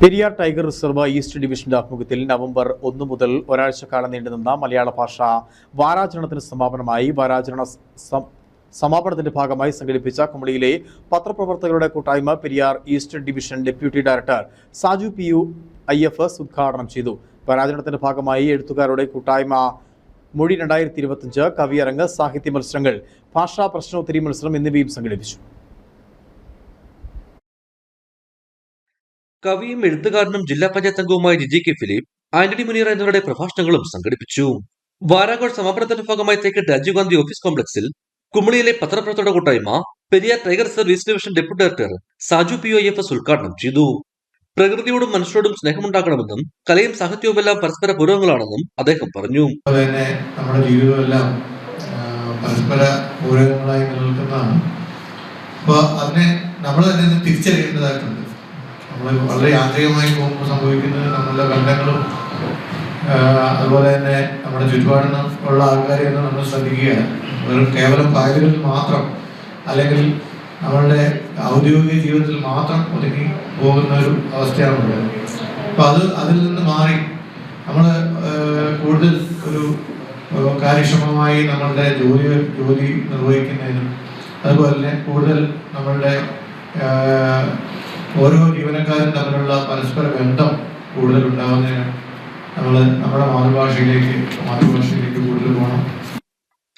Periyar tiger reserve east ഡിവിഷന്റെ ആഭിമുഖ്യത്തിൽ November ഒന്ന് മുതൽ ഒരാഴ്ച ഒരാഴ്ചക്കാലം നീണ്ടുനിന്ന മലയാള ഭാഷ വാരാചരണത്തിന് സമാപനമായി വാരാചരണ സമാപനത്തിന്റെ ഭാഗമായി സംഘടിപ്പിച്ച കുമളിയിലെ പത്രപ്രവർത്തകരുടെ കൂട്ടായ്മ Periyar east division deputy director Saju P U I F S ഉദ്ഘാടനം ചെയ്തു. വാരാചരണത്തിന്റെ ഭാഗമായി എഴുത്തുകാരുടെ കൂട്ടായ്മ മൊഴി രണ്ടായിരത്തി ഇരുപത്തിയഞ്ച് കവിയരങ്ങ് സാഹിത്യ മത്സരങ്ങൾ ഭാഷാ പ്രശ്നോത്തരി മത്സരം എന്നിവയും സംഘടിപ്പിച്ചു. കവിയും എഴുത്തുകാരനും ജില്ലാ പഞ്ചായത്ത് അംഗവുമായ Giji K Philip Antony Muneer എന്നിവരുടെ പ്രഭാഷണങ്ങളും സംഘടിപ്പിച്ചു. വാരാഘോഷ സമാപനത്തിന്റെ ഭാഗമായി തേക്കിട്ട് രാജീവ് ഗാന്ധി ഓഫീസ് കോംപ്ലക്സിൽ കുമളിയിലെ പത്രപ്രവർത്തകരുടെ കൂട്ടായ്മ Periyar tiger service division deputy director Saju P O F S ഉദ്ഘാടനം ചെയ്തു. പ്രകൃതിയോടും മനുഷ്യരോടും സ്നേഹമുണ്ടാക്കണമെന്നും കലയും സാഹിത്യവുമെല്ലാം പരസ്പര പൂരകങ്ങളാണെന്നും അദ്ദേഹം പറഞ്ഞു. നമ്മുടെ ജീവിതമെല്ലാം പരസ്പര പൂരകങ്ങളായി നിലനിൽക്കുന്നതാണ്. അപ്പോൾ അതിനെ നമ്മൾ തന്നെ തിരിച്ചറിയേണ്ടതായിട്ടുണ്ട്. വളരെ യാന്ത്രികമായി പോകുമ്പോൾ സംഭവിക്കുന്നത് നമ്മളുടെ ബന്ധങ്ങളും അതുപോലെ തന്നെ നമ്മുടെ ചുറ്റുപാടിന് ഉള്ള ആൾക്കാരെയൊന്നും നമ്മൾ ശ്രദ്ധിക്കുകയാണ്. വെറും കേവലം ഫയലുകളിൽ മാത്രം അല്ലെങ്കിൽ നമ്മളുടെ ഔദ്യോഗിക ജീവിതത്തിൽ മാത്രം ഒതുങ്ങി പോകുന്ന ഒരു അവസ്ഥയാണുള്ളത് അപ്പോൾ അത് അതിൽ നിന്ന് മാറി നമ്മൾ കൂടുതൽ ഒരു കാര്യക്ഷമമായി നമ്മളുടെ ജോലി ജോലി നിർവഹിക്കുന്നതിനും അതുപോലെ തന്നെ കൂടുതൽ നമ്മളുടെ ഓരോ ജീവനക്കാരും തമ്മിലുള്ള പരസ്പര ബന്ധം കൂടുതൽ ഉണ്ടാവുന്നതിന് നമ്മൾ നമ്മുടെ മാതൃഭാഷയിലേക്ക് മാതൃഭാഷയിലേക്ക് കൂടുതൽ പോകണം.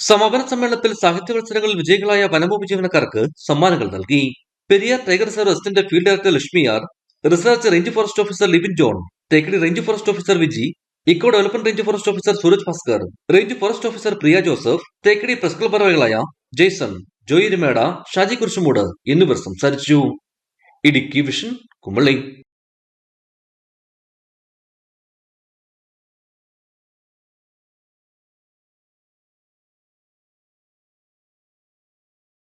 സമാപന സമ്മേളനത്തിൽ സാഹിത്യ മത്സരങ്ങളിൽ വിജയികളായ വനംവകുപ്പ് ജീവനക്കാർക്ക് സമ്മാനങ്ങൾ നൽകി. Periyar tiger reserve assistant field director Lakshmi R research range forest officer Libin John Thekkady range forest officer Viji eco development range forest officer Sooraj Bhaskar range forest officer Priya Joseph Thekkady press club Jaison Joy രമേട Shaji Kurisumoodu എന്നിവർ സംസാരിച്ചു. Idukki vision Kumily